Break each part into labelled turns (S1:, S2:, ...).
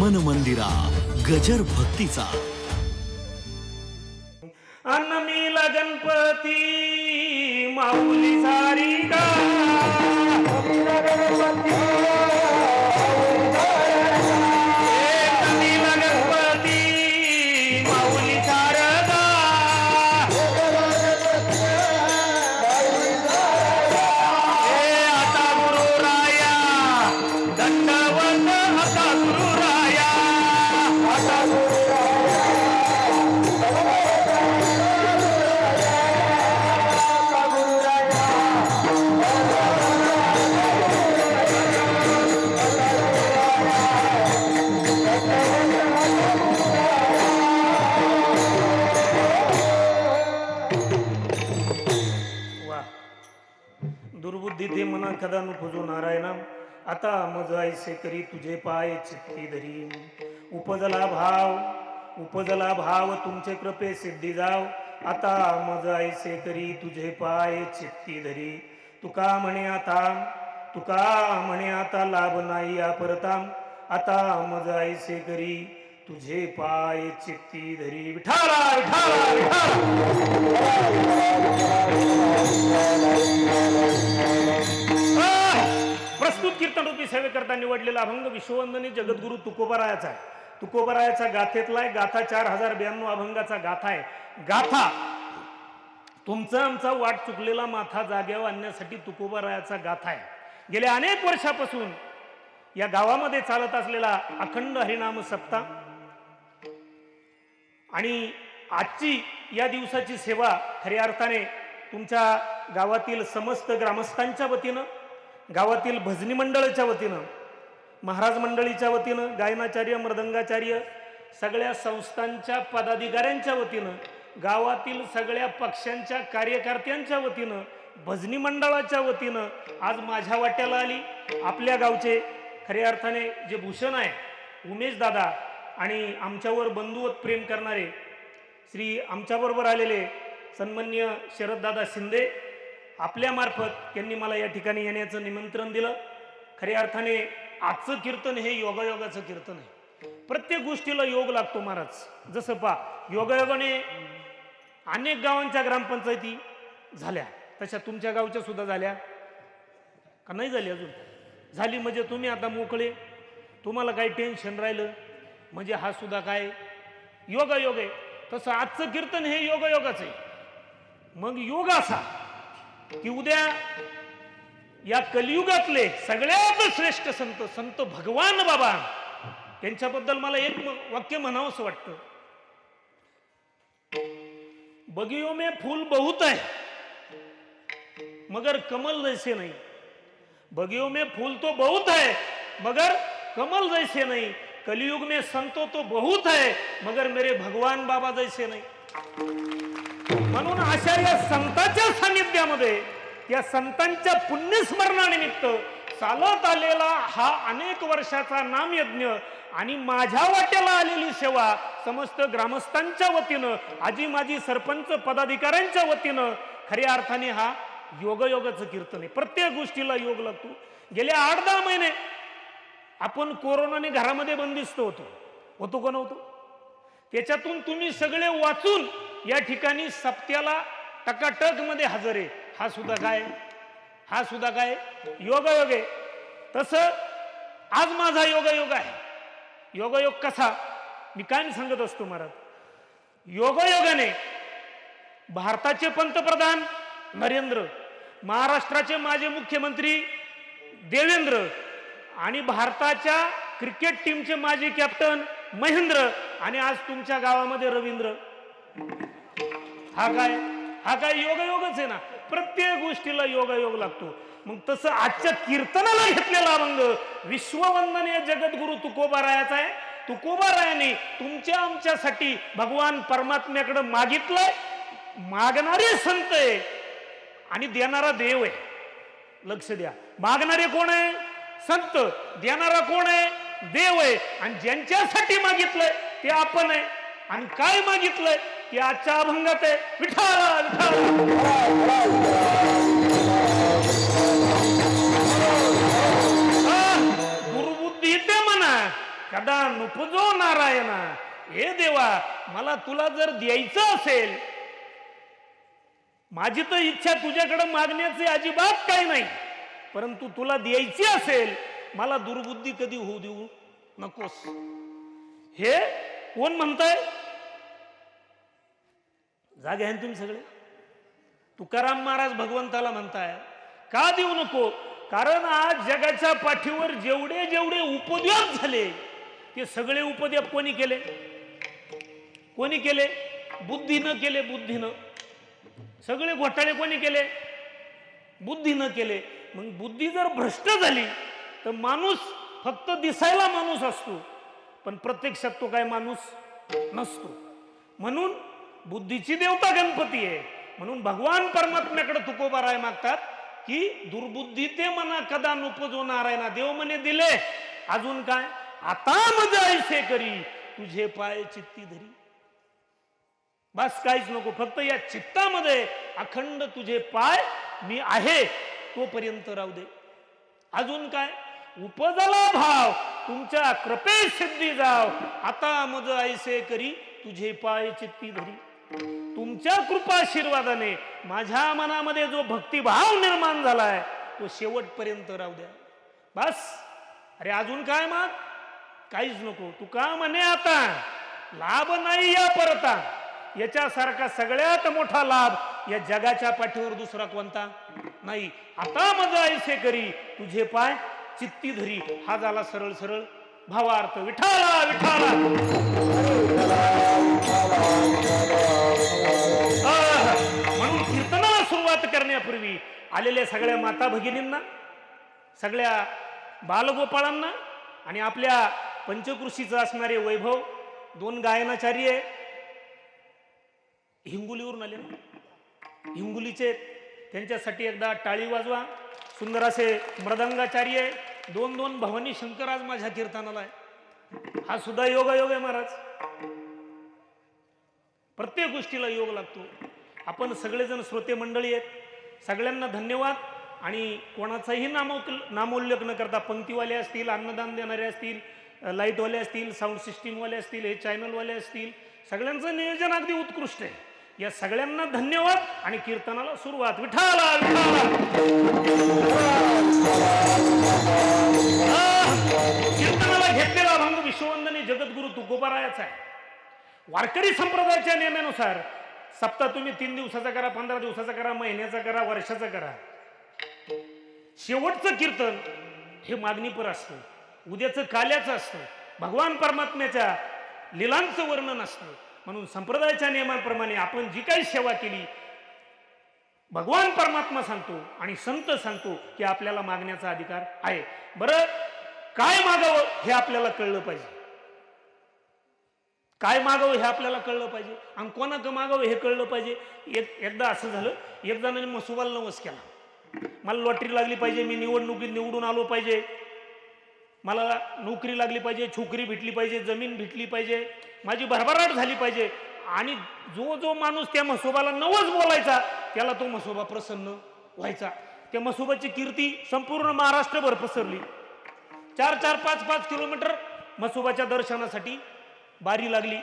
S1: मन मंदिरा गजर भक्तीचा.
S2: अन्नमीला गणपती माऊली सारी गणपती ते पुजो कदा नारायणा आता मज ऐसे करी तुझे पाय चित्ती धरी. उपजला भाव उपजला भाव तुमचे कृपे सिद्धी जाव. आता मज ऐसे करी तुझे पाय चित्ती धरी. तुका म्हणे आता तुका म्हणे आता लाभ नाही या परताम आता मज ऐसे करी तुझे पाय चित्ती धरी. विठाला विठाला विठाला प्रस्तुत कीर्तनरूपी सेवेकरता निवडलेला अभंग विश्ववंदनी जगद्गुरु तुकोबरायाचा आहे. तुकोबरायाचा गाथेतला आहे. गाथा चार हजार ब्याण्णव अभंगाचा गाथा आहे. गाथा तुमचा आमचा वाट चुकलेला माथा जाग्यावर आणण्यासाठी तुकोबरायाचा गाथा आहे. गेल्या अनेक वर्षापासून या गावामध्ये चालत असलेला अखंड हरिनाम सप्ताह आणि आजची या दिवसाची सेवा खऱ्या अर्थाने तुमच्या गावातील समस्त ग्रामस्थांच्या वतीनं गावातील भजनी मंडळाच्या वतीनं महाराज मंडळीच्या वतीनं गायनाचार्य मृदंगाचार्य सगळ्या संस्थांच्या पदाधिकाऱ्यांच्या वतीनं गावातील सगळ्या पक्षांच्या कार्यकर्त्यांच्या वतीनं भजनी मंडळाच्या वतीनं आज माझ्या वाट्याला आली. आपल्या गावचे खऱ्या अर्थाने जे भूषण आहे उमेश दादा आणि आमच्यावर बंधुवत प्रेम करणारे श्री आमच्याबरोबर आलेले सन्मान्य शरददादा शिंदे आपल्यामार्फत त्यांनी मला या ठिकाणी येण्याचं निमंत्रण दिलं. खऱ्या अर्थाने आजचं कीर्तन हे योगायोगाचं कीर्तन आहे. प्रत्येक गोष्टीला योग लागतो महाराज. जसं पा योगायोगाने अनेक गावांच्या ग्रामपंचायती झाल्या. तशा तुमच्या गावच्या सुद्धा झाल्या. का नाही झाली अजून? झाली म्हणजे तुम्ही आता मोकळे. तुम्हाला काही टेन्शन राहिलं म्हणजे हा सुद्धा काय? योगायोग आहे. तसं आजचं कीर्तन हे योगायोगाचं आहे. मग योग असा. की उद्या या कलियुगातले सगळ्यात श्रेष्ठ संत संत भगवान बाबा यांच्याबद्दल मला एक वाक्य म्हणावं वाटत वाटतं. बगियों में फूल बहुत है मगर कमल जैसे नहीं. बगियों में फूल तो बहुत है मगर कमल जैसे नहीं. कलयुग में संतो तो बहुत है मगर मेरे भगवान बाबा जैसे नहीं. म्हणून अशा या संतांच्या सानिध्यामध्ये या संतांच्या पुण्यस्मरणानिमित्त चालत आलेला हा अनेक वर्षाचा नामयज्ञ आणि माझ्या वाट्याला आलेली सेवा समस्त ग्रामस्थांच्या वतीनं आजी माजी सरपंच पदाधिकाऱ्यांच्या वतीनं खऱ्या अर्थाने हा योगयोगाचं कीर्तन आहे. प्रत्येक गोष्टीला योग लागतो. गेल्या आठ दहा महिने आपण कोरोनाने घरामध्ये बंदिस्त होतो. होतो का नव्हतो? त्याच्यातून तुम्ही सगळे वाचून या ठिकाणी सप्त्याला टकाटकमध्ये हजर आहे. हा सुद्धा काय? हा सुद्धा काय? योगायोग. आहे तसं आज माझा योगायोग आहे. योगायोग कसा? मी काय सांगत असतो महाराज? योगायोगाने भारताचे पंतप्रधान नरेंद्र महाराष्ट्राचे माजी मुख्यमंत्री देवेंद्र आणि भारताच्या क्रिकेट टीमचे माजी कॅप्टन महेंद्र आणि आज तुमच्या गावामध्ये रवींद्र. हा काय हा काय योगायोगच आहे ना? प्रत्येक गोष्टीला योगायोग लागतो. मग तसं आजच्या कीर्तनाला घेतलेला अभंग विश्ववंदनीय जगद्गुरु तुकोबारायाचा आहे. तुकोबारायाने तुमच्या आमच्यासाठी भगवान परमात्म्याकडे मागितलंय मागणारे संत आहे आणि देणारा देव आहे. लक्ष द्या. मागणारे कोण आहे? संत. देणारा कोण आहे? देव आहे. आणि ज्यांच्यासाठी मागितलंय ते आपण आहे. आणि काय मागितलंय? ते आजच्या अभंगात आहे विठाला गुरुबुद्धी ते म्हणा. कदा नुपजो नारायणा. हे देवा मला तुला जर द्यायचं असेल माझी तर इच्छा तुझ्याकडे मागण्याची अजिबात काही नाही. परंतु तुला द्यायची असेल मला दुर्बुद्धी कधी होऊ देऊ नकोस. हे कोण म्हणताय? जागे आहे ना तुम्ही सगळे. तुकाराम महाराज भगवंताला म्हणताय का देऊ नको? कारण आज जगाच्या पाठीवर जेवढे जेवढे उपद्व्याप झाले ते सगळे उपद्व्याप कोणी केले? कोणी केले? बुद्धीनं केले बुद्धीनं. सगळे घोटाळे कोणी केले? बुद्धीनं केले. मग बुद्धी जर भ्रष्ट झाली तर माणूस फक्त दिसायला माणूस असतो पण प्रत्यक्षात तो काय माणूस नसतो. म्हणून बुद्धीची देवता गणपती आहे. म्हणून भगवान परमात्म्याकडे तुकोबाराय मागतात की दुर्बुद्धी ते मना कदा नुपजो नारायणा देव म्हणे दिले अजून काय? आता मज ऐसे करी तुझे पाय चित्ती धरी. बस काहीच नको फक्त या चित्तामध्ये अखंड तुझे पाय मी आहे तोपर्यंत राहू दे. अजून काय? उपजला भाव तुमच्या कृपे सिद्धी जाव. आता मज ऐसे करी तुझे पाय चित्ती धरी. तुमच्या कृपाशीर्वादाने माझ्या मनामध्ये जो भक्तिभाव निर्माण झालाय तो शेवटपर्यंत राहू द्या. बस. अरे अजून काय मग? काहीच नको. तू का म्हणे आता लाभ नाही या परता. याच्यासारखा सगळ्यात मोठा लाभ या जगाच्या पाठीवर दुसरा कोणता? नाही. आता मज ऐसे करी तुझे पाय चित्ती धरी. हा झाला सरळ सरळ भावार्थ. विठाला विठाला म्हणून कीर्तनाला सुरुवात करण्यापूर्वी आलेल्या सगळ्या माता भगिनींना सगळ्या बालगोपाळांना आणि आपल्या पंचकृषीचं असणारे वैभव दोन गायनाचार्य हिंगोलीवरून आले हिंगोलीचे त्यांच्यासाठी एकदा टाळी वाजवा. सुंदर असे मृदंगाचार्य दोन दोन भवानी शंकर आज माझ्या कीर्तनाला आहे. हा सुद्धा योगायोग आहे महाराज. प्रत्येक गोष्टीला योग लागतो. आपण सगळेजण श्रोते मंडळी आहेत. सगळ्यांना धन्यवाद. आणि कोणाचाही नामो नामोल्लेख न करता पंक्तीवाले असतील अन्नदान देणारे असतील लाईटवाले असतील साऊंड सिस्टीमवाले असतील हे चॅनलवाले असतील सगळ्यांचं नियोजन अगदी उत्कृष्ट आहे. या सगळ्यांना धन्यवाद आणि कीर्तनाला सुरुवात. विठाला विठाला कीर्तनाला घेतलेला अभंग विश्ववंदनी जगद्गुरु तुकोबारायाचा आहे. वारकरी संप्रदायाच्या नियमानुसार सप्ताह तुम्ही तीन दिवसाचा करा पंधरा दिवसाचा करा महिन्याचा करा वर्षाचा करा. शेवटचं कीर्तन हे मागणीपर असतं. उद्याचं काल्याचं असतं. भगवान परमात्म्याच्या लिलांचं वर्णन असतं. म्हणून संप्रदायाच्या नियमांप्रमाणे आपण जी काही सेवा केली भगवान परमात्मा सांगतो आणि संत सांगतो की आपल्याला मागण्याचा अधिकार आहे. बरं काय मागावं हे आपल्याला कळलं पाहिजे. काय मागावं हे आपल्याला कळलं पाहिजे. आणि कोणाकं मागावं हे कळलं पाहिजे. एक एकदा असं झालं एक जणांनी मसुबाला नवस केला. मला लॉटरी लागली पाहिजे मी निवडणुकीत निवडून आलो पाहिजे. मला नोकरी लागली पाहिजे छोकरी भेटली पाहिजे जमीन भेटली पाहिजे माझी भरभराट झाली पाहिजे. आणि जो जो माणूस त्या मसोबाला नवस बोलायचा त्याला तो मसोबा प्रसन्न व्हायचा. त्या मसोबाची कीर्ती संपूर्ण महाराष्ट्रभर पसरली. चार चार पाच पाच किलोमीटर मसोबाच्या दर्शनासाठी बारी लागली.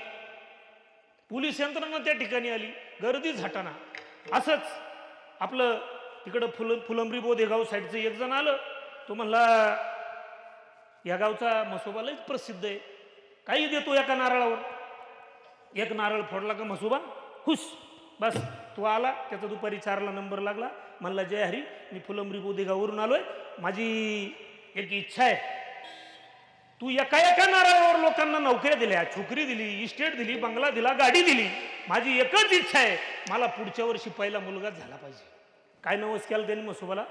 S2: पोलीस यंत्रणा त्या ठिकाणी आली. गर्दी झाटाना. असंच आपलं तिकडं फुल फुलंबरी बोधेगाव साईडचं एक जण आलं. तो म्हणला या गावचा मसोबा लईच प्रसिद्ध आहे. काही देतो एका नारळावर. एक नारळ फोडला का मसोबा खुश. बस. तो आला. त्याचा दुपारी चारला नंबर लागला. म्हणला जय हरी. मी फुलंबरी बोधेगाववरून आहे माझी एक इच्छा आहे. तू एका एका नारळावर लोकांना नोकऱ्या दिल्या छोकरी दिली इस्टेट दिली बंगला दिला गाडी दिली. माझी एकच इच्छा आहे मला पुढच्या वर्षी पहिला मुलगाच झाला पाहिजे. काय नवस केला त्यांनी मसोबाला?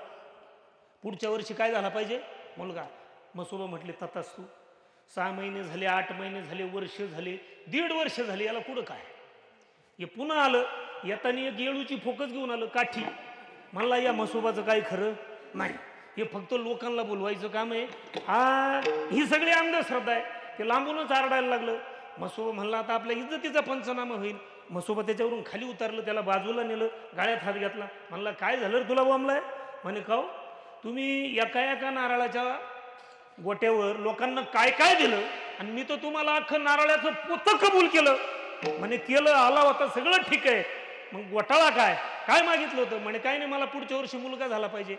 S2: पुढच्या वर्षी काय झाला पाहिजे? मुलगा. मसोबा म्हटले ततास तू सहा महिने झाले आठ महिने झाले वर्ष झाले दीड वर्ष झाले याला कुठं काय? हे पुन्हा आलं येताना एक येळूची फोकस घेऊन आलं काठी. म्हणला या मसोबाचं काय खरं? नाही. हे फक्त लोकांना बोलवायचं काम आहे. हा ही सगळी अंधश्रद्धा आहे. ते लांबूनच आरडायला लागलं. मसोबा म्हणला आता आपल्या इज्जतीचा पंचनामा होईल. मसोबा त्याच्यावरून खाली उतरलं त्याला बाजूला नेलं गाळ्यात हात घातला. म्हणला काय झालं तुला बोंबलाय म्हणे काव तुम्ही एका एका नारळाच्या गोट्यावर लोकांना काय काय दिलं आणि मी तर तुम्हाला अख्खं नारळाचं पोतं कबूल केलं. म्हणे केलं आला होता सगळं ठीक आहे. मग गोटाळा काय? काय मागितलं होतं? म्हणे काय नाही मला पुढच्या वर्षी मुलगा झाला पाहिजे.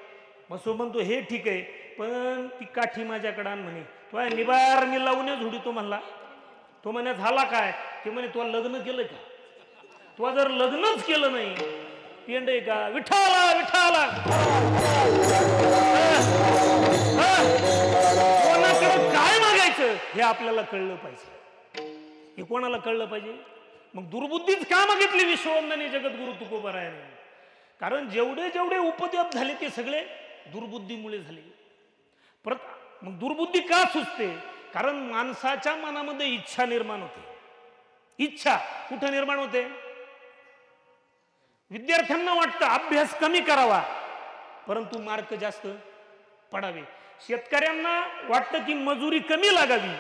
S2: मग सो म्हणतो हे ठीक आहे पण ती काठी माझ्याकडं आण म्हणे. तो निबार मी लावून झुडी तो म्हणला. तो म्हणे झाला काय? ते म्हणे तुला लग्न केलं का? तुला जर लग्नच केलं नाही पेंड आहे का? विठाला विठाला कोणाकडे काय मागायचं? हे आपल्याला कळलं पाहिजे. हे कोणाला कळलं पाहिजे? मग दुर्बुद्धीच का मागितली विश्ववंदने जगद्गुरु तुकोबरायाने? कारण जेवढे जेवढे उपद्व्याप झाले ते सगळे दुर्बुद्धीमुळे झाले. परत मग दुर्बुद्धी का सुचते? कारण माणसाच्या मनामध्ये इच्छा निर्माण होते. इच्छा कुठं निर्माण होते? विद्यार्थ्यांना वाटतं अभ्यास कमी करावा परंतु मार्क जास्त पडावे. शेतकऱ्यांना वाटतं की मजुरी कमी लागावी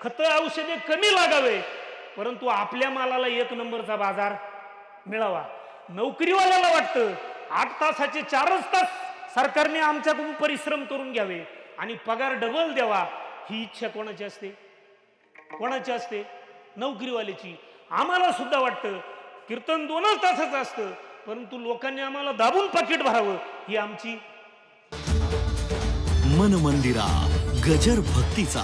S2: खत औषधे कमी लागावे परंतु आपल्या मालाला एक नंबरचा बाजार मिळावा. नोकरीवाल्याला वाटतं आठ तासाचे चारच तास सरकारने आमच्याकडून परिश्रम करून घ्यावे आणि पगार डबल द्यावा ही इच्छा कोणाची असते? कोणाची असते? नोकरीवाल्याची. आम्हाला सुद्धा वाटतं कीर्तन दोनच तासाचं असतं परंतु लोकांनी आम्हाला दाबून पाकिट भरावं ही आमची
S1: मन मंदिरा गजर भक्तीचा.